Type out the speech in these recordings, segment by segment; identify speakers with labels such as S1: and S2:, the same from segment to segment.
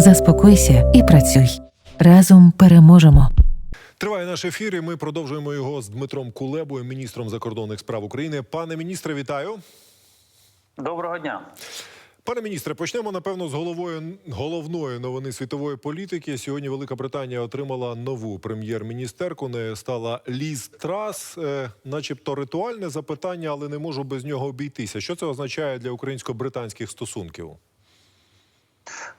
S1: Заспокойся і працюй. Разом переможемо.
S2: Триває наш ефір. і Ми продовжуємо його з Дмитром Кулебою, міністром закордонних справ України. Пане міністре, вітаю.
S3: Доброго дня.
S2: Пане міністре, почнемо напевно з головою головної новини світової політики. Сьогодні Велика Британія отримала нову прем'єр-міністерку. Не стала Ліз Трас, е, начебто ритуальне запитання, але не можу без нього обійтися. Що це означає для українсько-британських стосунків?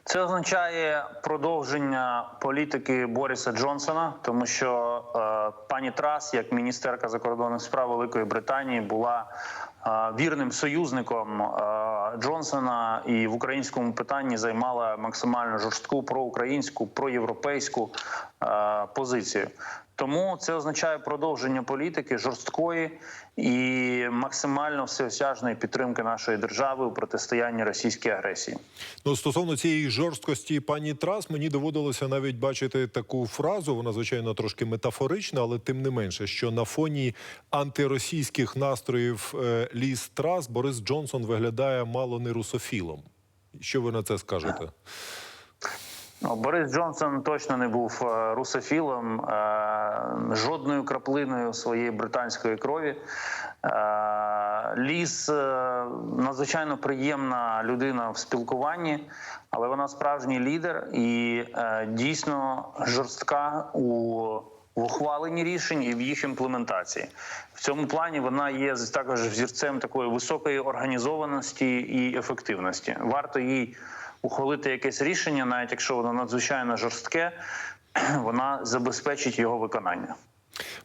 S3: Це означає продовження політики Бориса Джонсона, тому що е, пані Трас, як міністерка закордонних справ Великої Британії, була е, вірним союзником е, Джонсона і в українському питанні займала максимально жорстку проукраїнську, проєвропейську е, позицію. Тому це означає продовження політики жорсткої і максимально всеосяжної підтримки нашої держави у протистоянні російській агресії.
S2: Ну, стосовно цієї жорсткості пані Трас, мені доводилося навіть бачити таку фразу. Вона звичайно трошки метафорична, але тим не менше, що на фоні антиросійських настроїв е, Ліз Трас Борис Джонсон виглядає мало не русофілом. Що ви на це скажете?
S3: Борис Джонсон точно не був е, русофілом, е, жодною краплиною своєї британської крові. Е, Ліс надзвичайно приємна людина в спілкуванні, але вона справжній лідер і дійсно жорстка у в ухваленні рішень і в їх імплементації в цьому плані вона є також взірцем такої високої організованості і ефективності. Варто їй ухвалити якесь рішення, навіть якщо воно надзвичайно жорстке, вона забезпечить його виконання.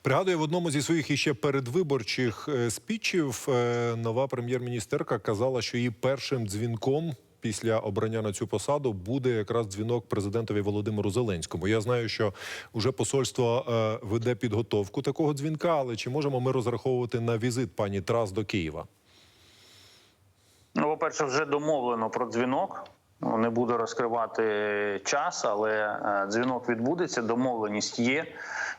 S2: Пригадую, в одному зі своїх іще передвиборчих е, спічів е, нова прем'єр-міністерка казала, що її першим дзвінком після обрання на цю посаду буде якраз дзвінок президентові Володимиру Зеленському. Я знаю, що вже посольство е, веде підготовку такого дзвінка, але чи можемо ми розраховувати на візит пані Трас до Києва?
S3: Ну, по-перше, вже домовлено про дзвінок. Ну, Не буду розкривати час, але е, дзвінок відбудеться. Домовленість є,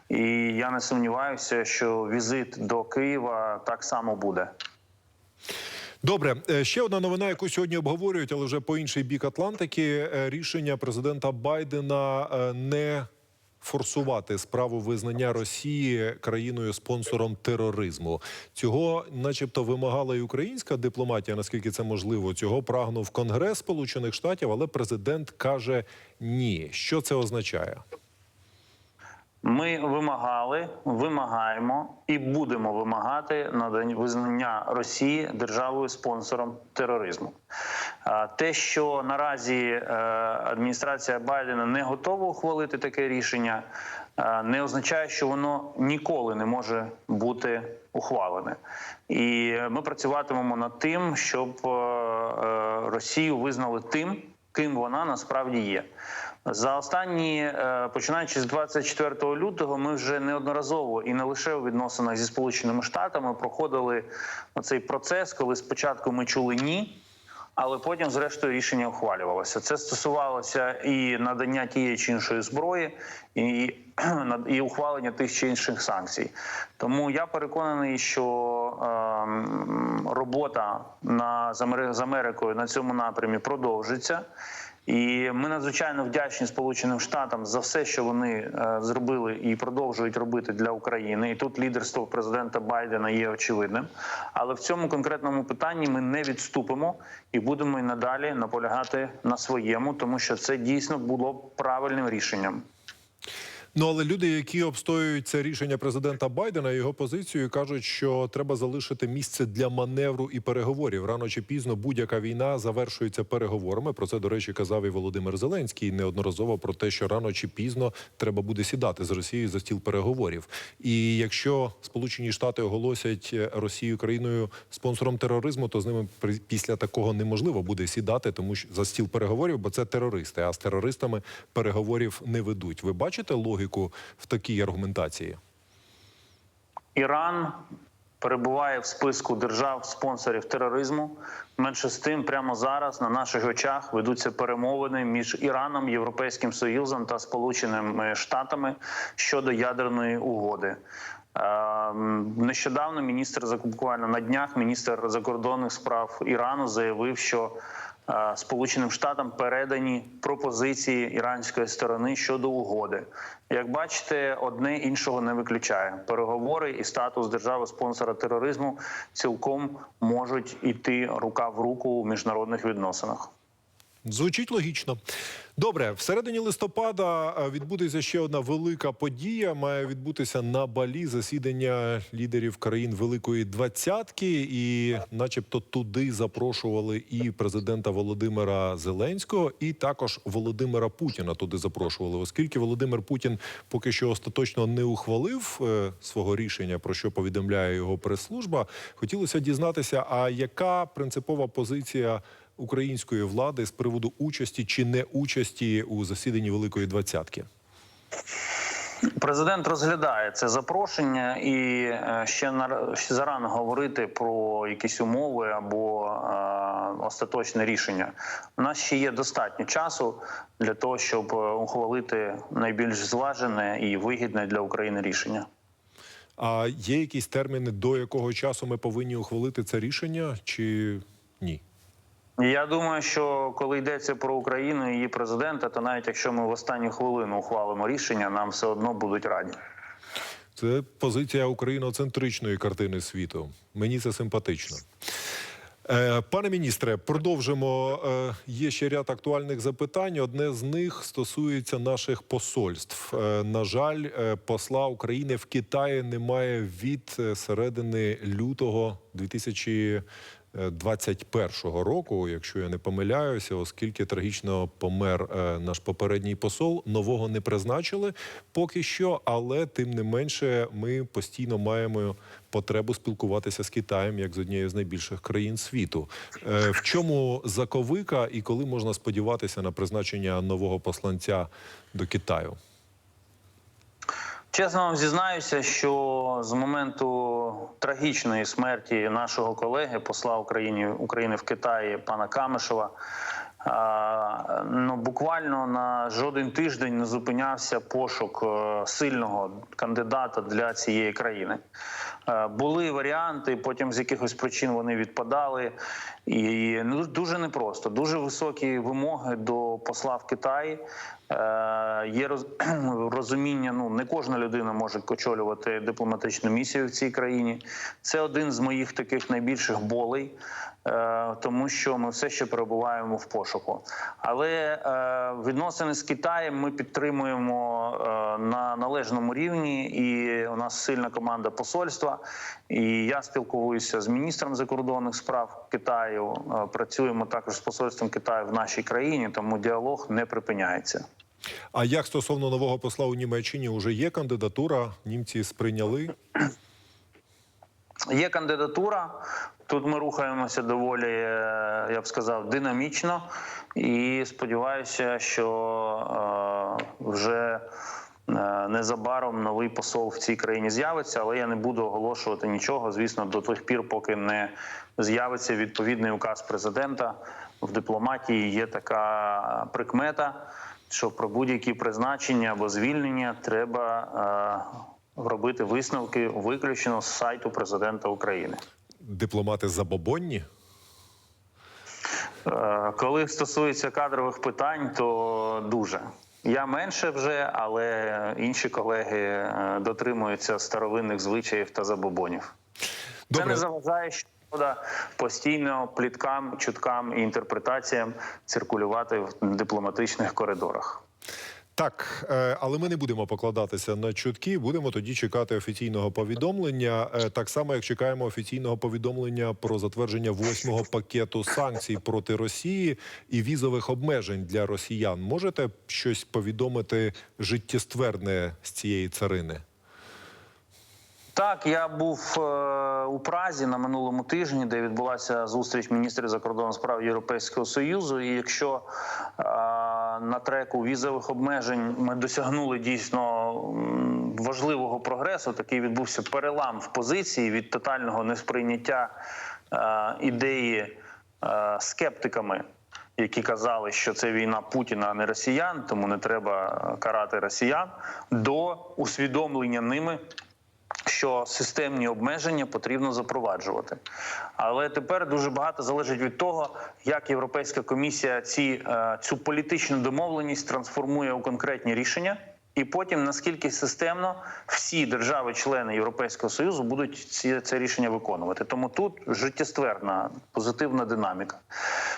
S3: і я не сумніваюся, що візит до Києва так само буде.
S2: Добре, Е, ще одна новина, яку сьогодні обговорюють, але вже по інший бік Атлантики. Е, Рішення президента Байдена не форсувати справу визнання Росії країною спонсором тероризму. Цього, начебто, вимагала і українська дипломатія, наскільки це можливо. Цього прагнув Конгрес Сполучених Штатів, але президент каже ні. Що це означає?
S3: Ми вимагали, вимагаємо і будемо вимагати надання визнання Росії державою спонсором тероризму. Те, що наразі е, адміністрація Байдена не готова ухвалити таке рішення, е, не означає, що воно ніколи не може бути ухвалене. І ми працюватимемо над тим, щоб е, Росію визнали тим, ким вона насправді є. За останні, починаючи з 24 лютого, ми вже неодноразово і не лише у відносинах зі сполученими штатами проходили цей процес, коли спочатку ми чули ні. Але потім, зрештою, рішення ухвалювалося. Це стосувалося і надання тієї чи іншої зброї, і і ухвалення тих чи інших санкцій. Тому я переконаний, що е, робота на з Америкою на цьому напрямі продовжиться. І ми надзвичайно вдячні Сполученим Штатам за все, що вони е, зробили і продовжують робити для України. І тут лідерство президента Байдена є очевидним. Але в цьому конкретному питанні ми не відступимо і будемо і надалі наполягати на своєму, тому що це дійсно було правильним рішенням.
S2: Ну але люди, які обстоюють це рішення президента Байдена, його позицію кажуть, що треба залишити місце для маневру і переговорів. Рано чи пізно будь-яка війна завершується переговорами. Про це до речі казав і Володимир Зеленський неодноразово про те, що рано чи пізно треба буде сідати з Росією за стіл переговорів. І якщо Сполучені Штати оголосять Росію країною спонсором тероризму, то з ними після такого неможливо буде сідати, тому що за стіл переговорів, бо це терористи. А з терористами переговорів не ведуть. Ви бачите логіку? В такій аргументації?
S3: Іран перебуває в списку держав-спонсорів тероризму. Менше з тим, прямо зараз на наших очах ведуться перемовини між Іраном, Європейським Союзом та Сполученими Штатами щодо ядерної угоди. Нещодавно міністр буквально на днях, міністр закордонних справ Ірану заявив, що Сполученим Штатам передані пропозиції іранської сторони щодо угоди. Як бачите, одне іншого не виключає. Переговори і статус держави спонсора тероризму цілком можуть іти рука в руку у міжнародних відносинах.
S2: Звучить логічно. Добре, всередині листопада е, відбудеться ще одна велика подія. Має відбутися на Балі засідання лідерів країн Великої Двадцятки, і, начебто, туди запрошували і президента Володимира Зеленського, і також Володимира Путіна туди запрошували, оскільки Володимир Путін поки що остаточно не ухвалив е, свого рішення, про що повідомляє його прес-служба. Хотілося дізнатися, а яка принципова позиція української влади з приводу участі чи не участі у засіданні Великої Двадцятки?
S3: Президент розглядає це запрошення, і е, ще на ще зарано говорити про якісь умови або е, остаточне рішення. У нас ще є достатньо часу для того, щоб е, ухвалити найбільш зважене і вигідне для України рішення.
S2: А є якісь терміни, до якого часу ми повинні ухвалити це рішення, чи ні?
S3: Я думаю, що коли йдеться про Україну і її президента, то навіть якщо ми в останню хвилину ухвалимо рішення, нам все одно будуть раді.
S2: Це позиція україноцентричної картини світу. Мені це симпатично. Е, Пане міністре, продовжимо. Е, Є ще ряд актуальних запитань. Одне з них стосується наших посольств. Е, На жаль, посла України в Китаї немає від середини лютого 2021 року, якщо я не помиляюся, оскільки трагічно помер е, наш попередній посол. Нового не призначили поки що, але тим не менше, ми постійно маємо потребу спілкуватися з Китаєм як з однією з найбільших країн світу. Е, В чому заковика і коли можна сподіватися на призначення нового посланця до Китаю?
S3: Чесно вам зізнаюся, що з моменту трагічної смерті нашого колеги, посла України України в Китаї пана Камишева, ну буквально на жоден тиждень не зупинявся пошук е, сильного кандидата для цієї країни. Е, Були варіанти, потім з якихось причин вони відпадали, і ну дуже непросто. Дуже високі вимоги до посла в Китаї. Е, Є роз- розуміння. Ну не кожна людина може очолювати дипломатичну місію в цій країні. Це один з моїх таких найбільших болей, е, тому що ми все ще перебуваємо в пошуку. Але е, відносини з Китаєм ми підтримуємо на належному рівні, і у нас сильна команда посольства. І я спілкуюся з міністром закордонних справ Китаю. Працюємо також з посольством Китаю в нашій країні, тому діалог не припиняється.
S2: А як стосовно нового посла у Німеччині, уже є кандидатура? Німці сприйняли.
S3: Є кандидатура. Тут ми рухаємося доволі, е, я б сказав, динамічно, і сподіваюся, що е, вже е, незабаром новий посол в цій країні з'явиться, але я не буду оголошувати нічого, звісно, до тих пір, поки не з'явиться відповідний указ президента. В дипломатії є така прикмета, що про будь-які призначення або звільнення треба. Е, робити висновки виключно з сайту президента України.
S2: Дипломати забобонні.
S3: Е, Коли стосується кадрових питань, то дуже. Я менше вже, але інші колеги е, дотримуються старовинних звичаїв та забобонів. Це не заважає, що постійно пліткам, чуткам і інтерпретаціям циркулювати в дипломатичних коридорах.
S2: Так, е, але ми не будемо покладатися на чутки. Будемо тоді чекати офіційного повідомлення. Е, Так само, як чекаємо офіційного повідомлення про затвердження восьмого пакету санкцій проти Росії і візових обмежень для росіян. Можете щось повідомити життєстверне з цієї царини?
S3: Так, я був е, у Празі на минулому тижні, де відбулася зустріч міністрів закордонних справ Європейського союзу. І якщо е, на треку візових обмежень ми досягнули дійсно важливого прогресу, такий відбувся перелам в позиції від тотального несприйняття е, ідеї скептиками. Які казали, що це війна Путіна, а не росіян, тому не треба карати росіян, до усвідомлення ними що системні обмеження потрібно запроваджувати. Але тепер дуже багато залежить від того, як Європейська комісія ці, е, цю політичну домовленість трансформує у конкретні рішення. І потім наскільки системно всі держави-члени Європейського союзу будуть ці це рішення виконувати. Тому тут життєстверна позитивна динаміка.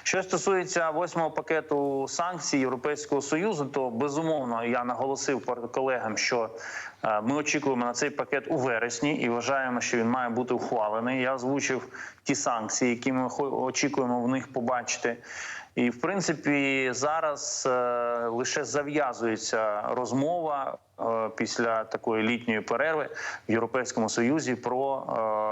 S3: Що стосується восьмого пакету санкцій Європейського союзу, то безумовно я наголосив колегам, що е, ми очікуємо на цей пакет у вересні і вважаємо, що він має бути ухвалений. Я озвучив ті санкції, які ми очікуємо в них побачити. І в принципі зараз е, лише зав'язується розмова е, після такої літньої перерви в Європейському Союзі про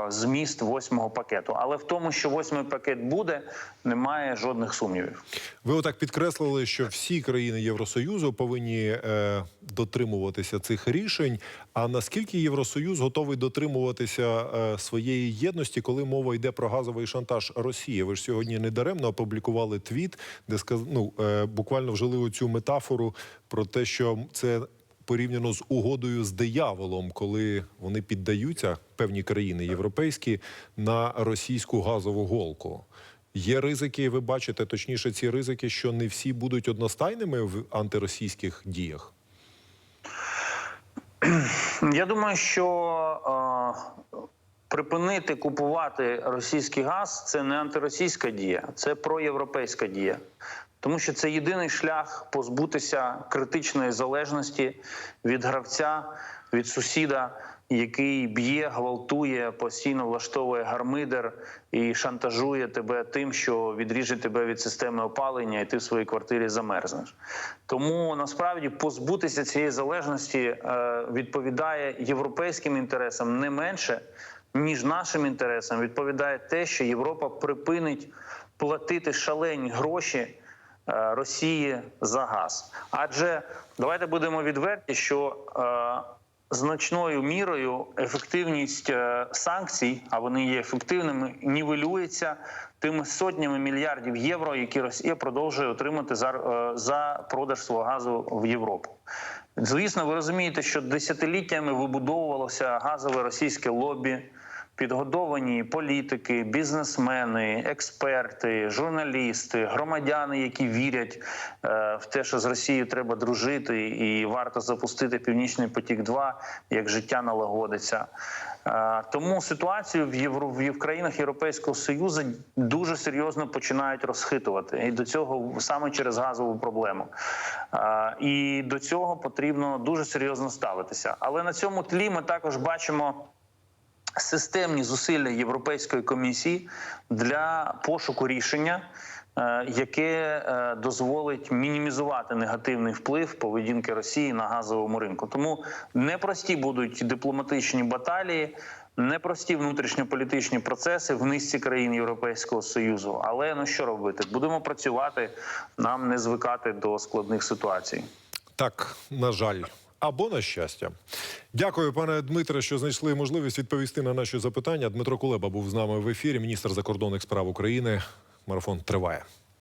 S3: е, зміст восьмого пакету. Але в тому, що восьмий пакет буде, немає жодних сумнівів.
S2: Ви отак підкреслили, що всі країни Євросоюзу повинні е, дотримуватися цих рішень. А наскільки Євросоюз готовий дотримуватися е, своєї єдності, коли мова йде про газовий шантаж Росії? Ви ж сьогодні недаремно опублікували твіт, де сказ... ну, е, буквально вжили оцю метафору про те, що це. Порівняно з угодою з дияволом, коли вони піддаються певні країни європейські на російську газову голку. Є ризики, ви бачите точніше ці ризики, що не всі будуть одностайними в антиросійських діях.
S3: Я думаю, що е, припинити купувати російський газ це не антиросійська дія, це проєвропейська дія. Тому що це єдиний шлях позбутися критичної залежності від гравця, від сусіда, який б'є, гвалтує, постійно влаштовує гармидер і шантажує тебе тим, що відріже тебе від системи опалення, і ти в своїй квартирі замерзнеш. Тому насправді позбутися цієї залежності е, відповідає європейським інтересам не менше, ніж нашим інтересам. Відповідає те, що Європа припинить платити шалені гроші. Е, Росії за газ, адже давайте будемо відверті, що е, значною мірою ефективність е, санкцій, а вони є ефективними, нівелюється тими сотнями мільярдів євро, які Росія продовжує отримати за, за продаж свого газу в Європу. Звісно, ви розумієте, що десятиліттями вибудовувалося газове російське лобі. Підгодовані політики, бізнесмени, експерти, журналісти, громадяни, які вірять е, в те, що з Росією треба дружити, і варто запустити Північний потік 2 як життя налагодиться. Е, тому ситуацію в євро в країнах Європейського союзу дуже серйозно починають розхитувати, і до цього саме через газову проблему. Е, і до цього потрібно дуже серйозно ставитися. Але на цьому тлі ми також бачимо системні зусилля Європейської комісії для пошуку рішення, е, яке е, дозволить мінімізувати негативний вплив поведінки Росії на газовому ринку. Тому непрості будуть дипломатичні баталії. Непрості внутрішньополітичні процеси в низці країн Європейського союзу, але ну що робити? Будемо працювати, нам не звикати до складних ситуацій.
S2: Так, на жаль. Або на щастя, дякую, пане Дмитре, що знайшли можливість відповісти на наші запитання. Дмитро Кулеба був з нами в ефірі. Міністр закордонних справ України. Марафон триває.